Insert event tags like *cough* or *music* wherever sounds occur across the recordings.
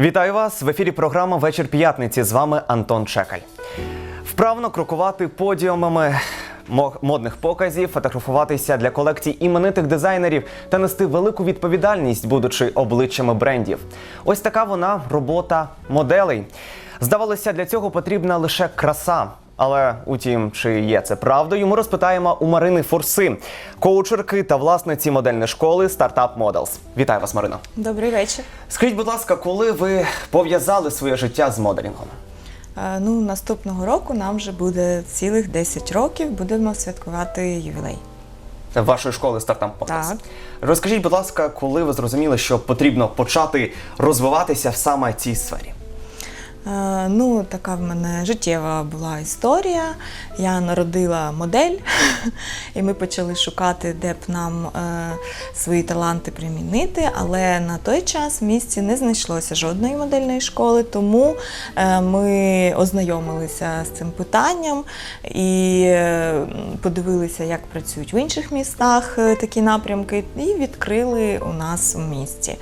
Вітаю вас в ефірі. Програма Вечір п'ятниці. З вами Антон Чекаль. Вправно крокувати подіумами модних показів, фотографуватися для колекцій іменитих дизайнерів та нести велику відповідальність, будучи обличчями брендів. Ось така вона робота моделей. Здавалося, для цього потрібна лише краса. Але утім, чи є це правдою, ми розпитаємо у Марини Форси, коучерки та власниці модельної школи Startup Models. Вітаю вас, Марина. Добрий вечір. Скажіть, будь ласка, коли ви пов'язали своє життя з моделінгом? Е, Ну, наступного року нам вже буде цілих 10 років. Будемо святкувати ювілей. Вашої школи Startup Models. Так. Розкажіть, будь ласка, коли ви зрозуміли, що потрібно почати розвиватися в саме цій сфері? Е, Ну, така в мене життєва була історія. Я народила модель, *laughs* і ми почали шукати, де б нам е, свої таланти примінити. Але на той час в місті не знайшлося жодної модельної школи, тому е, ми ознайомилися з цим питанням і подивилися, як працюють в інших містах такі напрямки, і відкрили у нас у місті.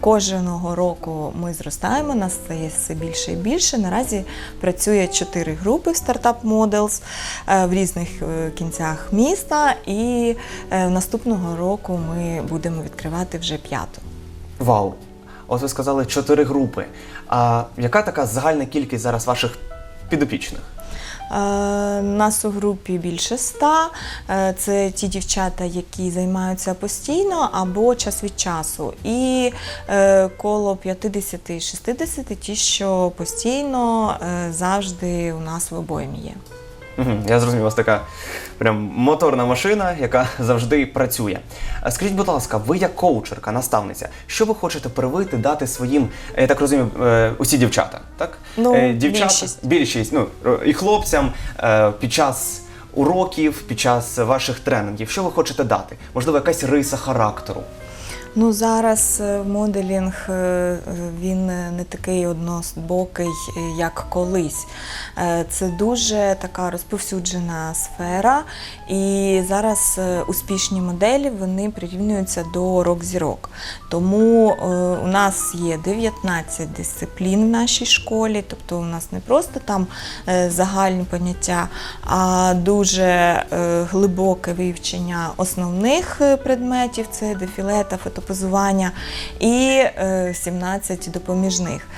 Кожного року ми зростаємо, нас стає все більше і більше. Наразі працює чотири групи в Startup Models е, в різних е, кінцях міста, і е, наступного року ми будемо відкривати вже п'яту. Вау! От ви сказали чотири групи. А яка така загальна кількість зараз ваших підопічних? Е, Нас у групі більше ста. Е, Це ті дівчата, які займаються постійно або час від часу. І е, коло 50-60 ті, що постійно завжди у нас в обоймі є. Угу, я зрозумів, у вас така прям моторна машина, яка завжди працює. Скажіть, будь ласка, ви як коучерка, наставниця, що ви хочете привити, дати своїм, я так розумію, е, усі дівчата, так? Ну, Е, дівчата, більшість. більшість, ну і хлопцям е, під час уроків, під час ваших тренінгів, що ви хочете дати? Можливо, якась риса характеру. Ну зараз е, моделінг е, він не такий однобокий, е, як колись. Це дуже така розповсюджена сфера, і зараз успішні моделі вони прирівнюються до рок-зірок. Тому у нас є 19 дисциплін в нашій школі, тобто у нас не просто там загальні поняття, а дуже глибоке вивчення основних предметів це дефіле та фотопозування, і е, 17 допоміжних.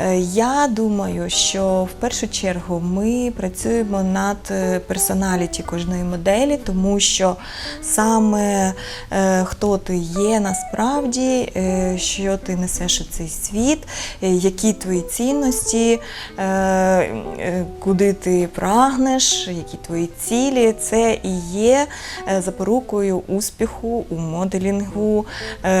Е, Я думаю, що в першу чергу ми працюємо над е, персоналіті кожної моделі, тому що саме е, хто ти є насправді, е, що ти несеш у цей світ, е, які твої цінності, е, е, куди ти прагнеш, які твої цілі, це і є е, запорукою успіху у моделінгу е,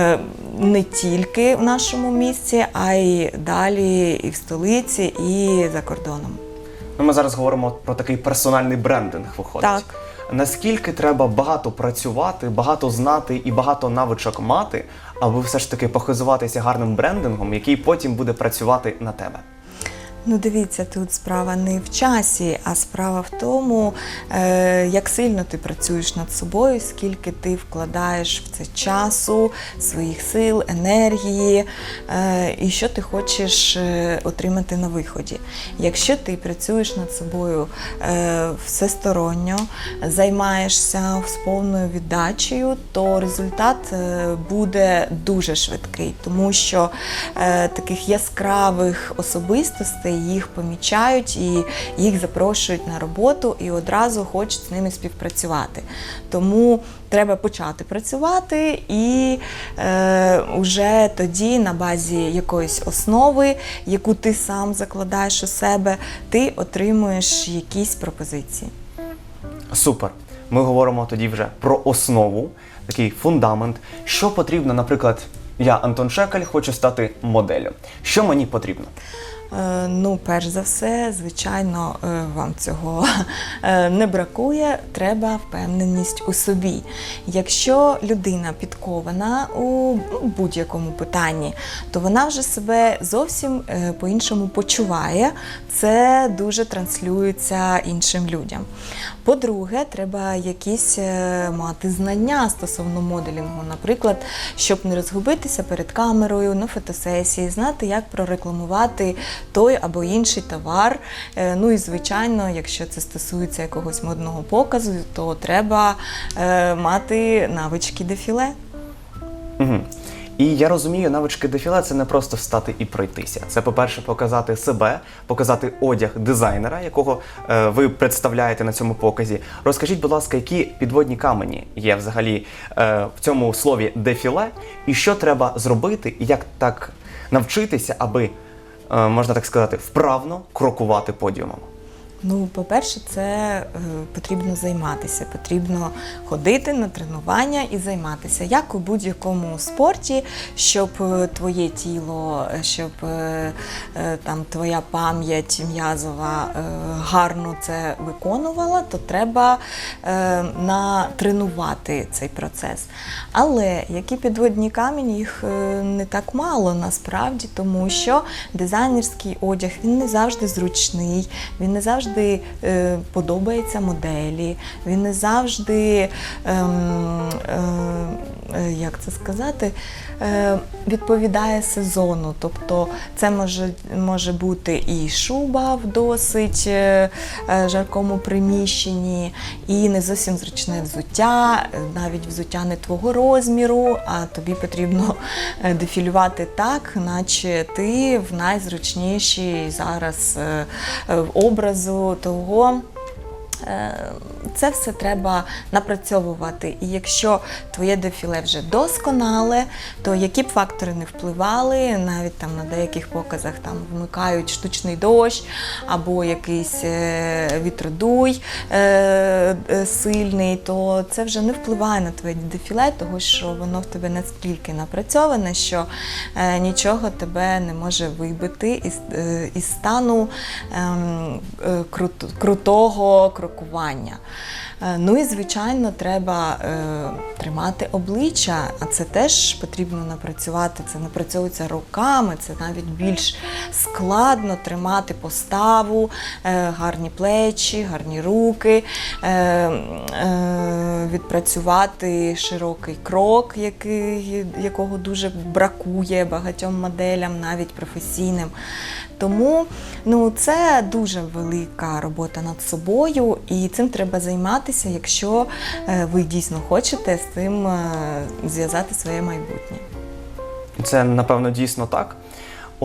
не тільки в нашому місці, а й далі і в столиці, і за кордоном. Ну, ми зараз говоримо про такий персональний брендинг, виходить. Так. Наскільки треба багато працювати, багато знати і багато навичок мати, аби все ж таки похизуватися гарним брендингом, який потім буде працювати на тебе? Ну, дивіться, тут справа не в часі, а справа в тому, е, як сильно ти працюєш над собою, скільки ти вкладаєш в це часу, своїх сил, енергії, е, і що ти хочеш е, отримати на виході. Якщо ти працюєш над собою всесторонньо, займаєшся з повною віддачею, то результат буде дуже швидкий, тому що таких яскравих особистостей їх помічають і їх запрошують на роботу і одразу хочуть з ними співпрацювати. Тому треба почати працювати і е, вже тоді на базі якоїсь основи, яку ти сам закладаєш у себе, ти отримуєш якісь пропозиції. Супер. Ми говоримо тоді вже про основу, такий фундамент. Що потрібно, наприклад, я, Антон Шекаль, хочу стати моделлю. Що мені потрібно? Е, Ну, перш за все, звичайно, е, вам цього *laughs* е, не бракує. Треба впевненість у собі. Якщо людина підкована у ну, будь-якому питанні, то вона вже себе зовсім по-іншому почуває. Це дуже транслюється іншим людям. По-друге, треба якісь мати знання стосовно моделінгу, наприклад, щоб не розгубитися перед камерою на фотосесії, знати, як прорекламувати той або інший товар. Е, Ну і звичайно, якщо це стосується якогось модного показу, то треба е, мати навички дефіле. Угу. І я розумію, навички дефіле це не просто встати і пройтися. Це, по-перше, показати себе, показати одяг дизайнера, якого е, ви представляєте на цьому показі. Розкажіть, будь ласка, які підводні камені є взагалі е, в цьому слові дефіле, і що треба зробити, і як так навчитися, аби, можна так сказати, вправно крокувати подіумом. Ну, по-перше, це е, потрібно займатися. Потрібно ходити на тренування і займатися, як у будь-якому спорті, щоб е, твоє тіло, е, щоб там твоя пам'ять м'язова гарно це виконувала, то треба натренувати цей процес. Але які підводні камені, їх не так мало насправді, тому що дизайнерський одяг він не завжди зручний, він не завжди е, подобається моделі, він не завжди, ем, е, е, як це сказати, е, відповідає сезону. Тобто це може, може бути і шуба в досить е, е, жаркому приміщенні, і не зовсім зручне взуття, навіть взуття не твого розміру, а тобі потрібно дефілювати так, наче ти в найзручнішій зараз образу того. Е, Це все треба напрацьовувати. І якщо твоє дефіле вже досконале, то які б фактори не впливали, навіть там на деяких показах там вмикають штучний дощ або якийсь е, вітродуй е, сильний, то це вже не впливає на твоє дефіле, тому що воно в тебе настільки напрацьоване, що нічого тебе не може вибити із, стану ем, крутого крокування. Е, Ну і звичайно, треба е, тримати обличчя, а це теж потрібно напрацювати. Це напрацьовується роками, це навіть більш складно тримати поставу, е, гарні плечі, гарні руки, відпрацювати широкий крок, якого дуже бракує багатьом моделям, навіть професійним. Тому ну, це дуже велика робота над собою, і цим треба займатися, якщо е, ви дійсно хочете з цим е, зв'язати своє майбутнє. Це напевно дійсно так.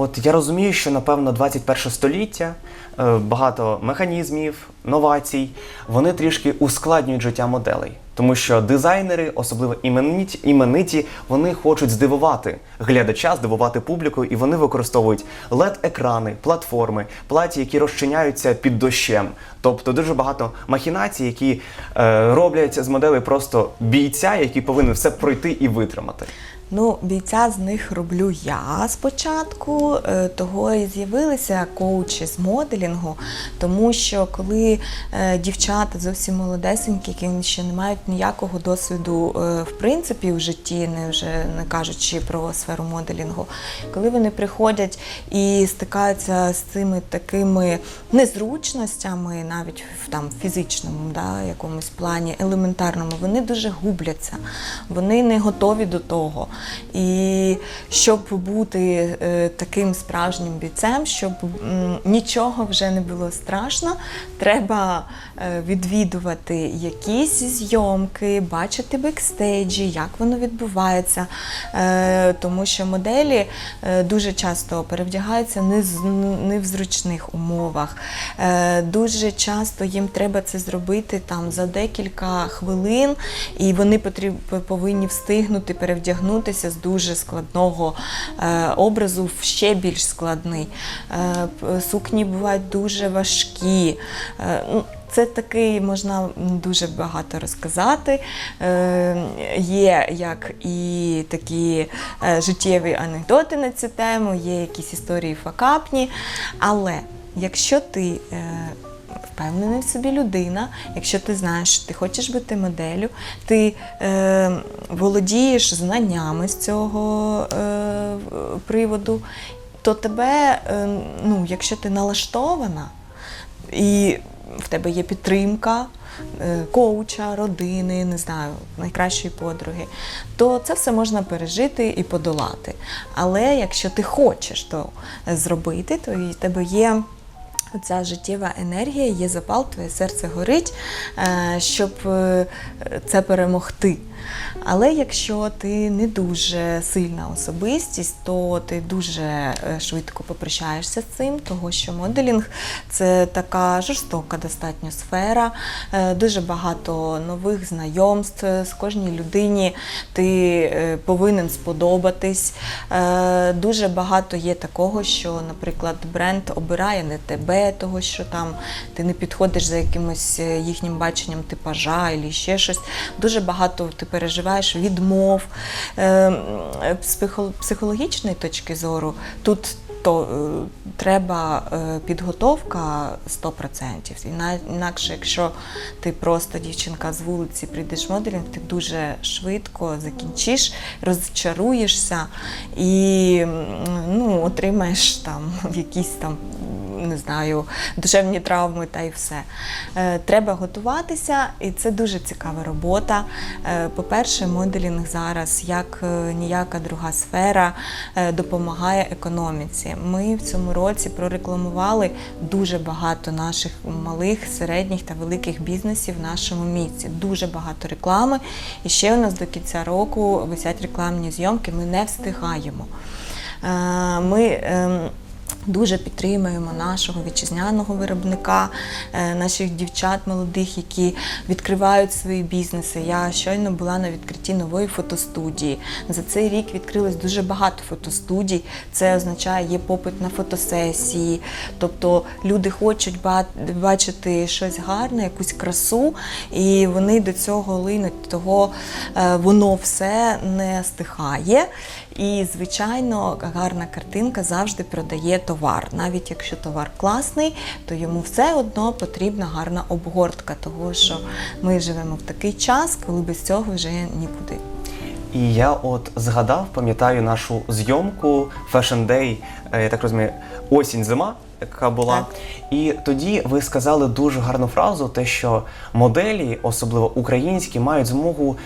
От я розумію, що напевно 21 століття е, багато механізмів, новацій, вони трішки ускладнюють життя моделей. Тому що дизайнери, особливо імениті, імениті, вони хочуть здивувати глядача, здивувати публіку, і вони використовують LED-екрани, платформи, платі, які розчиняються під дощем. Тобто дуже багато махінацій, які е, роблять з моделей просто бійця, який повинен все пройти і витримати. Ну, бійця з них роблю я спочатку, е, того і з'явилися коучі з моделінгу, тому що коли е, дівчата зовсім молодесенькі, які ще не мають ніякого досвіду е, в принципі в житті, не вже не кажучи про сферу моделінгу, коли вони приходять і стикаються з цими такими незручностями, навіть в там фізичному, да, якомусь плані, елементарному, вони дуже губляться, вони не готові до того. І щоб бути е, таким справжнім бійцем, щоб нічого вже не було страшно, треба е, відвідувати якісь зйомки, бачити бекстейджі, як воно відбувається. Е, тому що моделі дуже часто перевдягаються не, в зручних умовах. Дуже часто їм треба це зробити там за декілька хвилин, і вони повинні встигнути перевдягнутися з дуже складного е, образу в ще більш складний. Е, сукні бувають дуже важкі. Е, ну, Це такий можна дуже багато розказати. Є як і такі життєві анекдоти на цю тему, є якісь історії факапні. Але якщо ти впевнений в собі людина, якщо ти знаєш, що ти хочеш бути моделлю, ти е, володієш знаннями з цього е, приводу, то тебе, е, ну, якщо ти налаштована, і в тебе є підтримка е, коуча, родини, не знаю, найкращої подруги, то це все можна пережити і подолати. Але якщо ти хочеш то зробити, то і в тебе є. Ця життєва енергія, є запал, твоє серце горить, е, щоб е, це перемогти. Але якщо ти не дуже сильна особистість, то ти дуже е, швидко попрощаєшся з цим, того що моделінг це така жорстока достатньо сфера, е, дуже багато нових знайомств з кожній людині ти е, повинен сподобатись. Дуже багато є такого, що, наприклад, бренд обирає не тебе, того що там ти не підходиш за якимось їхнім баченням типажа або ще щось. Дуже багато ти переживаєш відмов. Е, З психологічної точки зору тут то е, треба е, підготовка 100%. Іна- Інакше, якщо ти просто дівчинка з вулиці прийдеш моделінг, ти дуже швидко закінчиш, розчаруєшся і ну, отримаєш там *laughs* якісь там. Не знаю, душевні травми та й все. Е, треба готуватися, і це дуже цікава робота. Е, по-перше, моделінг зараз, як е, ніяка друга сфера, допомагає економіці. Ми в цьому році прорекламували дуже багато наших малих, середніх та великих бізнесів в нашому місті. Дуже багато реклами. І ще у нас до кінця року висять рекламні зйомки. Ми не встигаємо. Ми ем, Дуже підтримуємо нашого вітчизняного виробника, е, наших дівчат молодих, які відкривають свої бізнеси. Я щойно була на відкритті нової фотостудії. За цей рік відкрилось дуже багато фотостудій. Це означає, є попит на фотосесії. Тобто люди хочуть бачити щось гарне, якусь красу, і вони до цього линуть. Того е, воно все не стихає. І, звичайно, гарна картинка завжди продає товар. Навіть якщо товар класний, то йому все одно потрібна гарна обгортка, того що ми живемо в такий час, коли без цього вже нікуди. І я от згадав, пам'ятаю нашу зйомку Fashion Day, е, я так розумію, осінь-зима, яка була. Так. І тоді ви сказали дуже гарну фразу, те, що моделі, особливо українські, мають змогу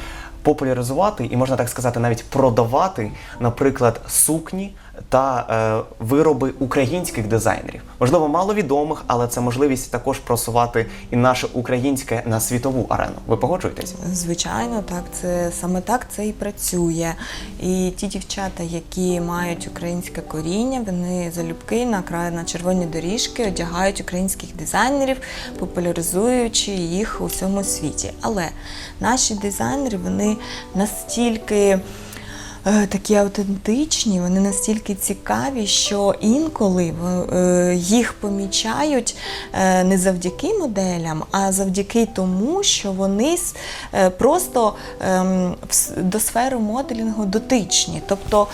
популяризувати і можна так сказати, навіть продавати, наприклад, сукні та е, вироби українських дизайнерів. Можливо, маловідомих, але це можливість також просувати і наше українське на світову арену. Ви погоджуєтесь? Звичайно, так, це саме так це і працює. І ті дівчата, які мають українське коріння, вони залюбки на на червоні доріжки одягають українських дизайнерів, популяризуючи їх у всьому світі. Але наші дизайнери вони настільки. Е, Такі автентичні, вони настільки цікаві, що інколи е, їх помічають е, не завдяки моделям, а завдяки тому, що вони просто ем, до сфери моделінгу дотичні. Тобто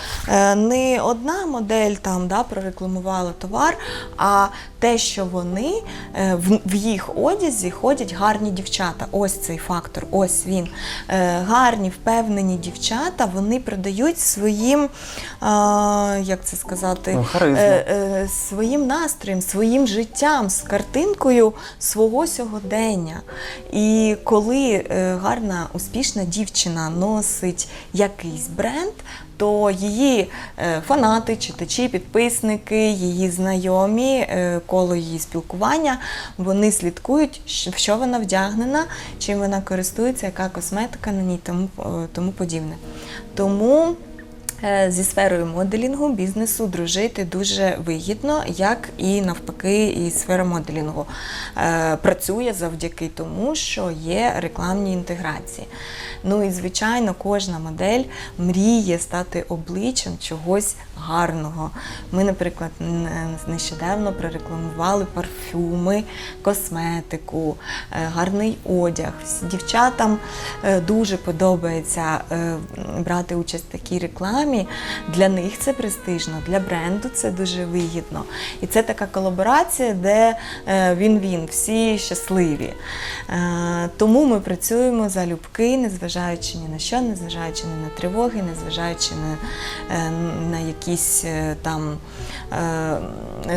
не одна модель там да, прорекламувала товар, а те, що вони в, їх одязі ходять гарні дівчата. Ось цей фактор, ось він. Гарні, впевнені дівчата, вони продають своїм, а, як це сказати, Ну, е, е, своїм настроєм, своїм життям, з картинкою свого сьогодення. І коли е, гарна, успішна дівчина носить якийсь бренд, то її е, фанати, читачі, підписники, її знайомі, е, коло її спілкування, вони слідкують, в що вона вдягнена, чим вона користується, яка косметика на ній, тому, е, тому подібне. Тому Зі сферою моделінгу бізнесу дружити дуже вигідно, як і навпаки, і сфера моделінгу е, працює завдяки тому, що є рекламні інтеграції. Ну і звичайно, кожна модель мріє стати обличчям чогось гарного. Ми, наприклад, нещодавно прорекламували парфюми, косметику, е, гарний одяг. Дівчатам е, дуже подобається е, брати участь в такій рекламі. Для них це престижно, для бренду це дуже вигідно. І це така колаборація, де е, він-він, всі щасливі. Е, Тому ми працюємо залюбки, незважаючи ні на що, незважаючи ні на тривоги, незважаючи на, е, на якісь там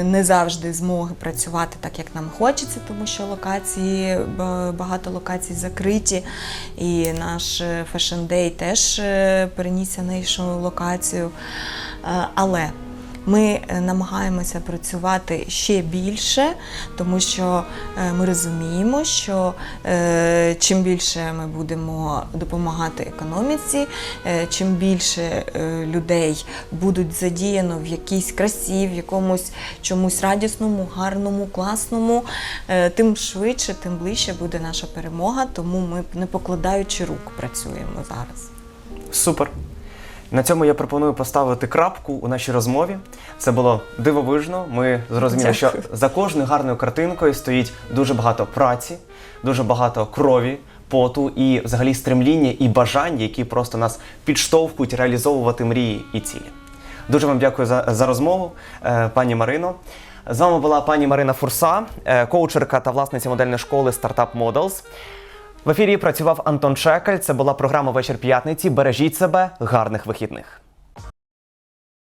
не завжди змоги працювати так, як нам хочеться, тому що локації, багато локацій закриті. І наш Day теж перенісся на іншу локацію. Е, Але ми е, намагаємося працювати ще більше, тому що е, ми розуміємо, що чим більше ми будемо допомагати економіці, чим більше людей будуть задіяно в якійсь красі, в якомусь чомусь радісному, гарному, класному, тим швидше, тим ближче буде наша перемога. Тому ми не покладаючи рук працюємо зараз. Супер. На цьому я пропоную поставити крапку у нашій розмові. Це було дивовижно. Ми зрозуміли, що за кожною гарною картинкою стоїть дуже багато праці, дуже багато крові, поту і взагалі стремління і бажань, які просто нас підштовхують реалізовувати мрії і цілі. Дуже вам дякую за, за розмову, е, пані Марино. З вами була пані Марина Фурса, е, коучерка та власниця модельної школи Startup Models. В ефірі працював Антон Чекаль. Це була програма Вечір п'ятниці. Бережіть себе, гарних вихідних.